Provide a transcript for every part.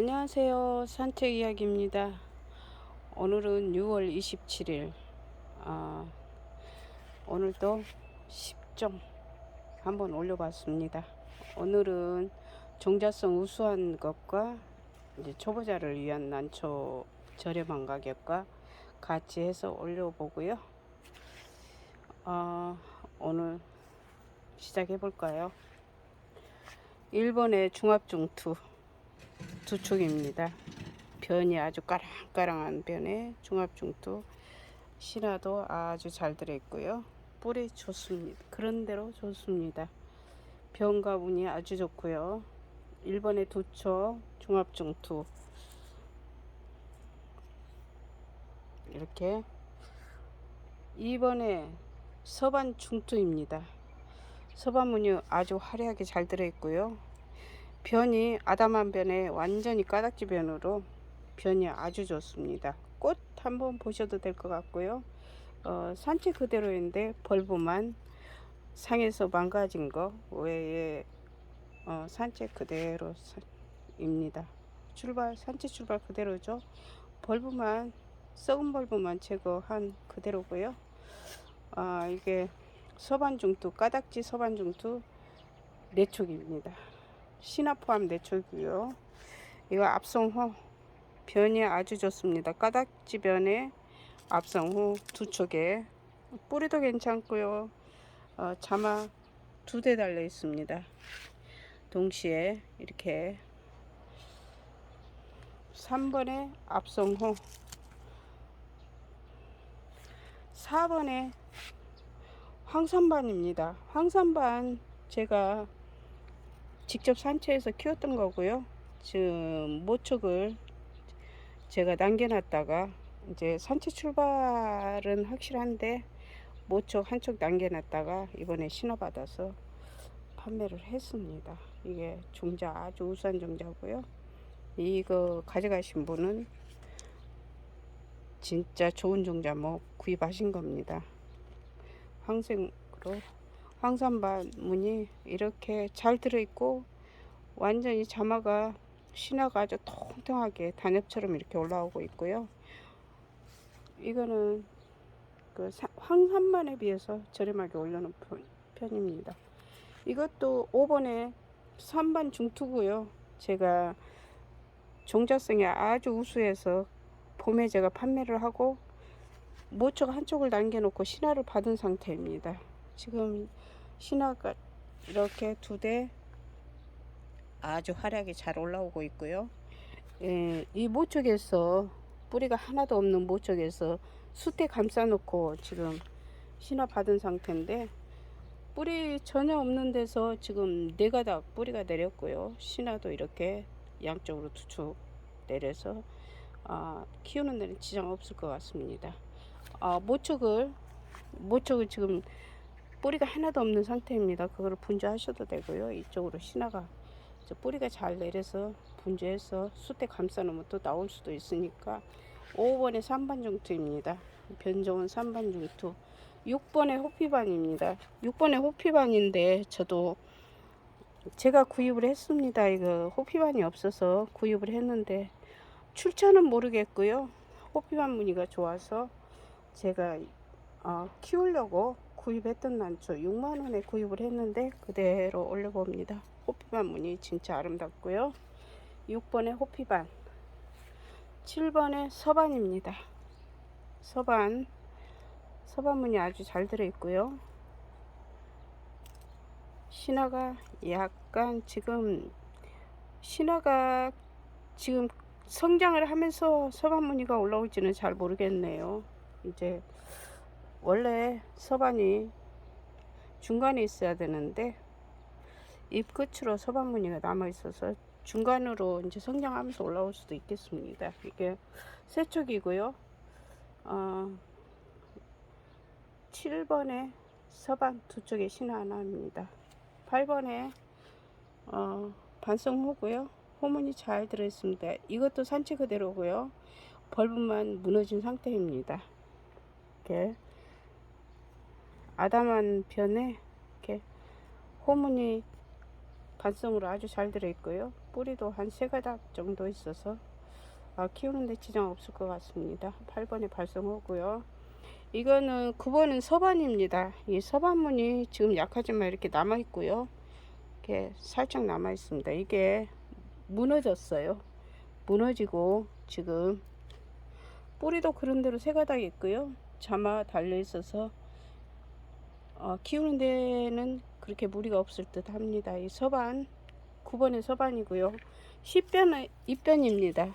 안녕하세요. 산책 이야기입니다. 오늘은 6월 27일. 아, 오늘도 10점 한번 올려봤습니다. 오늘은 종자성 우수한 것과 이제 초보자를 위한 난초 저렴한 가격과 같이 해서 올려보고요. 아, 오늘 시작해 볼까요? 1번의 중합중투 두 촉입니다. 변이 아주 까랑까랑한 변에 중합중투 신화도 아주 잘 들어있고요. 뿌리 좋습니다. 그런대로 좋습니다. 변과 운이 아주 좋고요. 1번에 두촉 중합중투 이렇게 2번에 서반 중투입니다. 서반문이 아주 화려하게 잘 들어있고요. 변이 아담한 변에 완전히 까닥지 변으로 변이 아주 좋습니다. 꽃 한번 보셔도 될 것 같고요. 어, 산책 그대로인데 벌브만 상에서 망가진 거 외에 어, 산책 그대로입니다. 출발 산책 출발 그대로죠. 벌브만 썩은 벌브만 제거한 그대로고요. 아 이게 서반중투 까닥지 서반중투 내촉입니다. 신화 포함 내초고요. 이거 압성호 변이 아주 좋습니다. 까닥지 변에 압성호 두 촉에 뿌리도 괜찮고요. 어, 자마 두 대 달려 있습니다. 동시에 이렇게 3번에 압성호 4번에 황산반입니다. 황산반 제가 직접 산채에서 키웠던 거고요. 지금 모촉을 제가 남겨놨다가 이제 산채 출발은 확실한데 모촉 한쪽 남겨놨다가 이번에 신어받아서 판매를 했습니다. 이게 종자 아주 우수한 종자고요. 이거 가져가신 분은 진짜 좋은 종자 뭐 구입하신 겁니다. 황생으로 황산반 문이 이렇게 잘 들어있고 완전히 자마가 신화가 아주 통통하게 단엽처럼 이렇게 올라오고 있고요. 이거는 그 황산반에 비해서 저렴하게 올려놓은 편입니다. 이것도 5번에 3반 중투고요. 제가 종자성이 아주 우수해서 봄에 제가 판매를 하고 모처가 한쪽을 남겨놓고 신화를 받은 상태입니다. 지금 신화가 이렇게 두 대 아주 화려하게 잘 올라오고 있고요. 예, 이 모쪽에서 뿌리가 하나도 없는 모쪽에서 숯에 감싸놓고 지금 신화 받은 상태인데 뿌리 전혀 없는 데서 지금 네 가닥 뿌리가 내렸고요. 신화도 이렇게 양쪽으로 투축 내려서 아, 키우는 데는 지장 없을 것 같습니다. 아, 모촉을 모촉을 지금 뿌리가 하나도 없는 상태입니다. 그거를 분주하셔도 되고요. 이쪽으로 신화가 뿌리가 잘 내려서 분주해서 숯에 감싸 놓으면 또 나올 수도 있으니까 5번에 3반 중투입니다. 변종은 3반 중투 6번에 호피반입니다. 6번에 호피반인데 저도 제가 구입을 했습니다. 이거 호피반이 없어서 구입을 했는데 출처는 모르겠고요. 호피반 무늬가 좋아서 제가 어, 키우려고 구입했던 난초 6만원에 구입을 했는데 그대로 올려봅니다. 호피반 무늬 진짜 아름답고요. 6번에 호피반 7번에 서반입니다. 서반 서반 무늬 아주 잘 들어있고요. 신화가 약간 지금 신화가 지금 성장을 하면서 서반 무늬가 올라올지는 잘 모르겠네요. 이제 원래 서반이 중간에 있어야 되는데 잎 끝으로 서반 무늬가 남아 있어서 중간으로 이제 성장하면서 올라올 수도 있겠습니다. 이게 세척이고요. 어, 7번에 서반 두 쪽에 신화 하나입니다. 8번에 어, 반성호고요. 호문이 잘 들어있습니다. 이것도 산채 그대로고요. 벌분만 무너진 상태입니다. 이렇게 아담한 편에 이렇게 호문이 반성으로 아주 잘 들어있고요. 뿌리도 한 세 가닥 정도 있어서 아, 키우는데 지장 없을 것 같습니다. 8번에 발송하고요. 이거는 9번은 서반입니다. 이 서반문이 지금 약하지만 이렇게 남아 있고요. 이렇게 살짝 남아 있습니다. 이게 무너졌어요. 무너지고 지금 뿌리도 그런 대로 세 가닥 있고요. 자마 달려 있어서 어, 키우는 데는 그렇게 무리가 없을 듯 합니다. 이 서반 9번의 서반이고요. 10변은 입변입니다.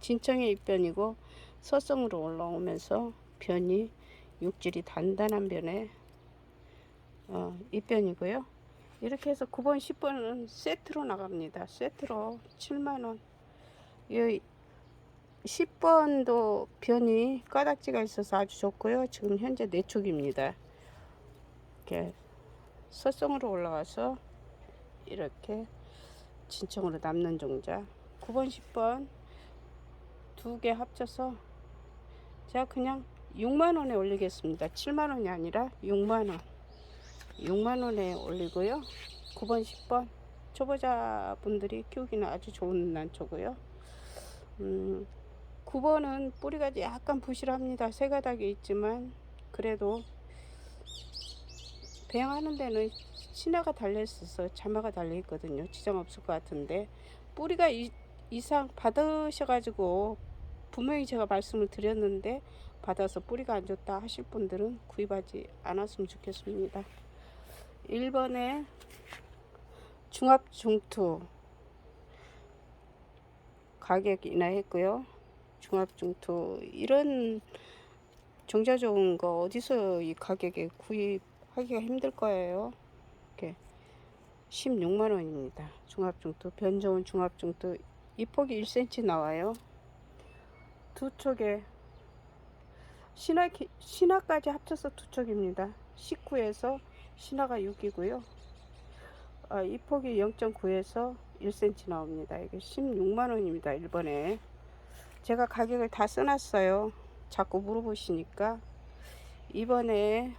진청의 입변이고 서성으로 올라오면서 변이 육질이 단단한 변에 어, 입변이고요. 이렇게 해서 9번, 10번은 세트로 나갑니다. 세트로 7만원. 이 10번도 변이 까닥지가 있어서 아주 좋고요. 지금 현재 내축입니다. 이렇게 서성으로 올라가서 이렇게 진청으로 남는 종자. 9번 10번 두 개 합쳐서 제가 그냥 6만원에 올리겠습니다. 7만원이 아니라 6만원. 6만원에 올리고요. 9번 10번 초보자 분들이 키우기는 아주 좋은 난초고요. 음, 9번은 뿌리가 약간 부실합니다. 세 가닥이 있지만 그래도 배양하는 데는 신화가 달려 있어서 자마가 달려 있거든요. 지장 없을 것 같은데 뿌리가 이, 이상 받으셔가지고 분명히 제가 말씀을 드렸는데 받아서 뿌리가 안 좋다 하실 분들은 구입하지 않았으면 좋겠습니다. 1번에 중합 중투 가격 인하했고요. 중합 중투 이런 종자 좋은 거 어디서 이 가격에 구입 하기가 힘들 거예요. 이렇게 16만 원입니다. 중합중투 변 좋은 중합중투 이 폭이 1cm 나와요. 두 촉에 신화 신화까지 합쳐서 두 촉입니다. 19에서 신화가 6이고요. 아, 이 폭이 0.9에서 1cm 나옵니다. 이게 16만 원입니다. 1번에 제가 가격을 다 써놨어요. 자꾸 물어보시니까 이번에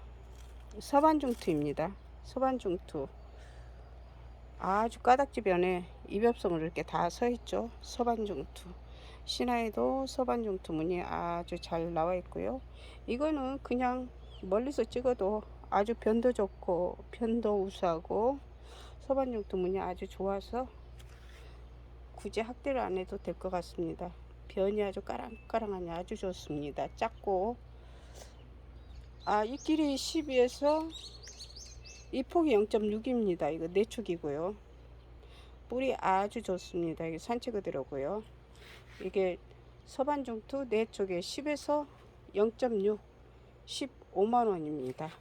서반중투입니다. 서반중투 아주 까닥지 변에 이벽성을 이렇게 다 서있죠. 서반중투 신화에도 서반중투 문이 아주 잘 나와 있고요. 이거는 그냥 멀리서 찍어도 아주 변도 좋고 변도 우수하고 서반중투 문이 아주 좋아서 굳이 학대를 안 해도 될 것 같습니다. 변이 아주 까랑까랑하니 아주 좋습니다. 작고 아 이 길이 12에서 이 폭이 0.6입니다. 이거 내축이고요. 뿌리 아주 좋습니다. 이게 산채그대로고요. 이게 서반중투 내쪽에 10에서 0.6 15만 원입니다.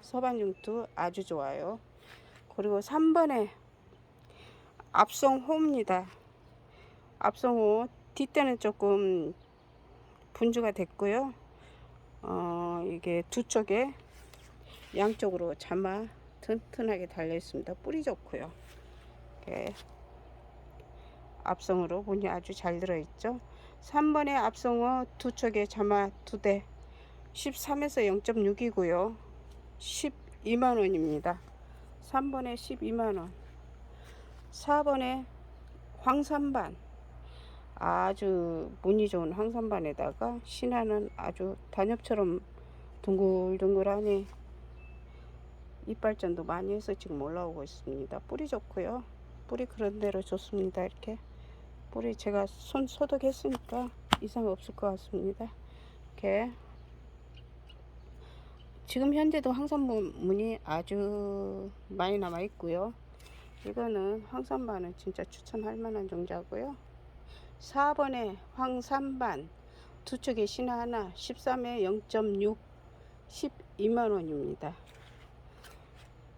서반중투 아주 좋아요. 그리고 3번에 앞성호입니다. 앞성호 뒷대는 조금 분주가 됐고요. 어, 이게 두 쪽에 양쪽으로 자마 튼튼하게 달려 있습니다. 뿌리 좋고요. 이렇게 앞성으로 문이 아주 잘 들어 있죠. 3번의 앞성어 두 척의 자마 두 대 13에서 0.6이고요. 12만 원입니다. 3번에 12만 원. 4번에 황산반 아주 무늬 좋은 황산반에다가 신화는 아주 단엽처럼 둥글둥글하니 이빨전도 많이 해서 지금 올라오고 있습니다. 뿌리 좋고요. 뿌리 그런 대로 좋습니다. 이렇게 뿌리 제가 손 소독했으니까 이상 없을 것 같습니다. 이렇게 지금 현재도 황산문이 아주 많이 남아 있고요. 이거는 황산반은 진짜 추천할 만한 종자고요. 4번에 황산반 두 척의 신화 하나 13에 0.6 12만원입니다.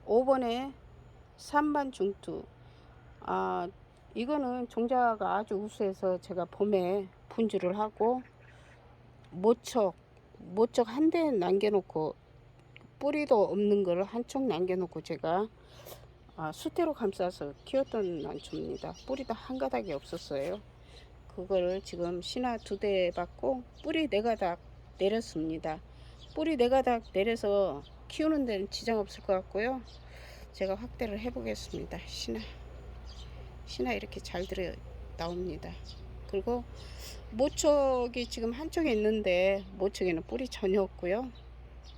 5번에 3반 중투 아 이거는 종자가 아주 우수해서 제가 봄에 분주를 하고 모척 모척 한 대 남겨놓고 뿌리도 없는 걸 한쪽 남겨놓고 제가 아, 수태로 감싸서 키웠던 난초입니다. 뿌리도 한 가닥이 없었어요. 그거를 지금 신화 두 대 받고 뿌리 네 가닥 내렸습니다. 뿌리 네 가닥 내려서 키우는 데는 지장 없을 것 같고요. 제가 확대를 해 보겠습니다. 신화. 신화 이렇게 잘 들어 나옵니다. 그리고 모촉이 지금 한쪽에 있는데 모촉에는 뿌리 전혀 없고요.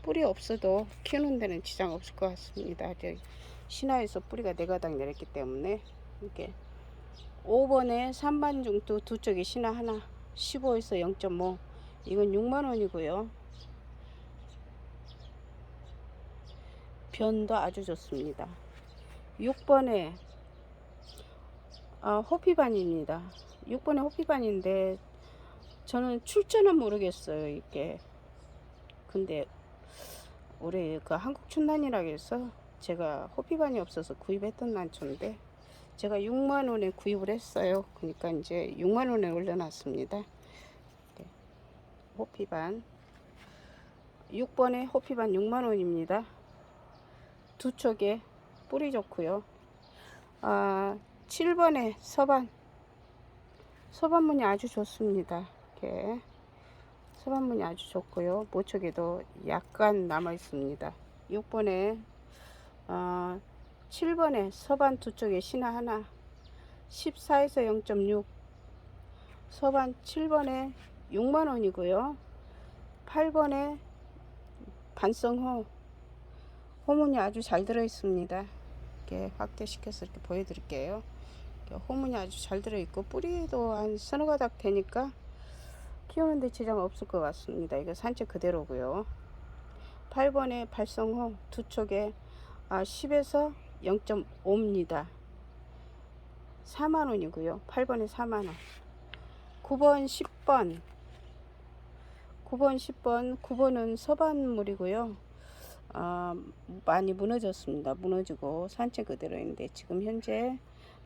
뿌리 없어도 키우는 데는 지장 없을 것 같습니다. 신화에서 뿌리가 네 가닥 내렸기 때문에 이렇게 5번에 3반 중도 두 쪽에 신화 하나 15에서 0.5 이건 6만원이고요. 변도 아주 좋습니다. 6번에 아, 호피반입니다. 6번에 호피반인데 저는 출처는 모르겠어요. 이게 근데 올해 그 한국 춘난이라고 해서 제가 호피반이 없어서 구입했던 난초인데 제가 6만 원에 구입을 했어요. 그러니까 이제 6만 원에 올려놨습니다. 네. 호피반 6번에 호피반 6만 원입니다. 두 촉에 뿌리 좋고요. 아 7번에 서반 서반문이 아주 좋습니다. 이렇게 서반문이 아주 좋고요. 모촉에도 약간 남아 있습니다. 6번에 어, 7번에 서반 두 쪽에 신화 하나 14에서 0.6 서반 7번에 6만원이고요. 8번에 반성호 호문이 아주 잘 들어 있습니다. 이렇게 확대시켜서 이렇게 보여드릴게요. 호문이 아주 잘 들어 있고 뿌리도 한 서너 가닥 되니까 키우는데 지장 없을 것 같습니다. 이거 산책 그대로고요. 8번에 발성호 두 쪽에 아, 10에서 0.5입니다. 4만원이고요. 8번에 4만원. 9번, 10번. 9번, 10번. 9번은 서반물이고요. 아, 많이 무너졌습니다. 무너지고 산책 그대로 있는데 지금 현재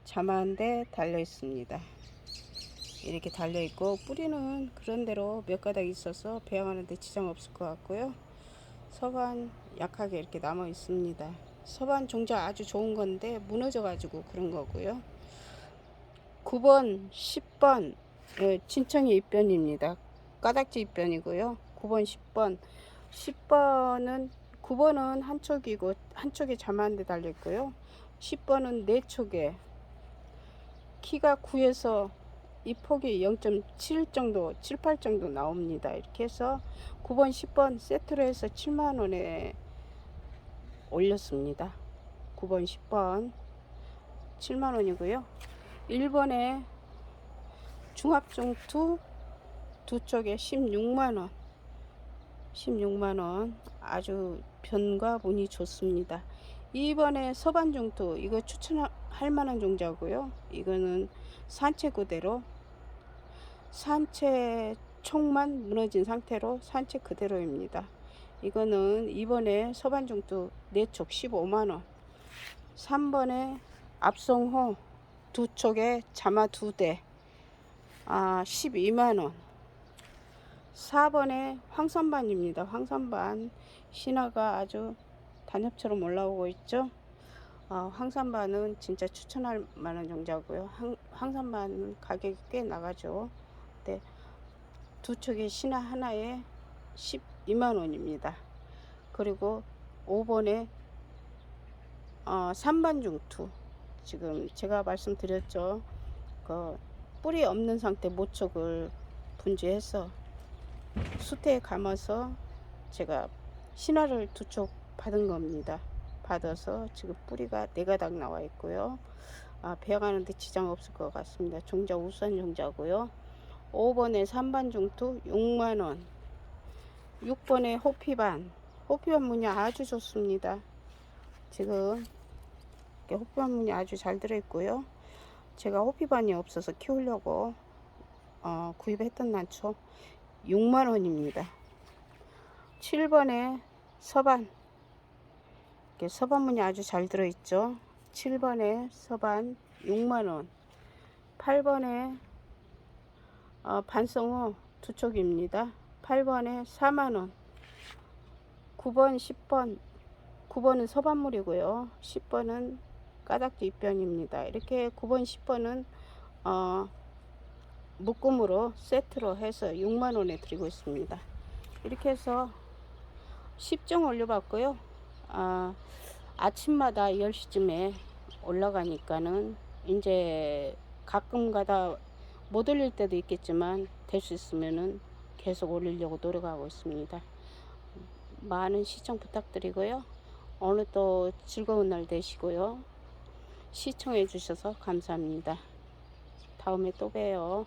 자만데 달려 있습니다. 이렇게 달려 있고 뿌리는 그런 대로 몇 가닥 있어서 배양하는데 지장 없을 것 같고요. 서반 약하게 이렇게 남아 있습니다. 서반 종자 아주 좋은 건데 무너져 가지고 그런 거고요. 9번, 10번 예, 친청이 입변입니다. 까닥지 입변이고요. 9번, 10번. 10번은 9번은 한쪽이고 한쪽에 자만데 달려 있고요. 10번은 네 쪽에 키가 9에서 이 폭이 0.7 정도, 7, 8 정도 나옵니다. 이렇게 해서 9번, 10번 세트로 해서 7만 원에 올렸습니다. 9번, 10번 7만 원이고요. 1번에 중합중투 두 쪽에 16만 원. 16만 원. 아주 변과 문이 좋습니다. 2번에 서반중투 이거 추천할 만한 종자고요. 이거는 산채 그대로 산채 총만 무너진 상태로 산채 그대로입니다. 이거는 이번에 서반중도 4촉 15만원. 3번에 앞송호 두 촉에 자마 두대. 아 12만원. 4번에 황선반입니다. 황선반. 신화가 아주 단엽처럼 올라오고 있죠? 어, 황산반은 진짜 추천할 만한 종자고요. 황, 황산반은 가격이 꽤 나가죠. 네, 두 촉의 신화 하나에 12만 원입니다. 그리고 5번에 어, 3반 중투 지금 제가 말씀드렸죠. 그 뿌리 없는 상태 모촉을 분주해서 수태에 감아서 제가 신화를 두 촉 받은 겁니다. 받아서 지금 뿌리가 네 가닥 나와 있고요. 아, 배양하는데 지장 없을 것 같습니다. 종자 우선 종자고요. 5번에 3반 중투 6만원 6번에 호피반 호피반 문이 아주 좋습니다. 지금 호피반 문이 아주 잘 들어있고요. 제가 호피반이 없어서 키우려고 어, 구입했던 난초 6만원입니다. 7번에 서반 이렇게 서반문이 아주 잘 들어있죠. 7번에 서반 6만원 8번에 어, 반성호 두 촉입니다. 8번에 4만원 9번 10번 9번은 서반물이고요. 10번은 까닥지 입변입니다. 이렇게 9번 10번은 어, 묶음으로 세트로 해서 6만원에 드리고 있습니다. 이렇게 해서 10종 올려봤고요. 아, 아침마다 10시쯤에 올라가니까는 이제 가끔 가다 못 올릴 때도 있겠지만 될 수 있으면은 계속 올리려고 노력하고 있습니다. 많은 시청 부탁드리고요. 오늘 또 즐거운 날 되시고요. 시청해 주셔서 감사합니다. 다음에 또 봬요.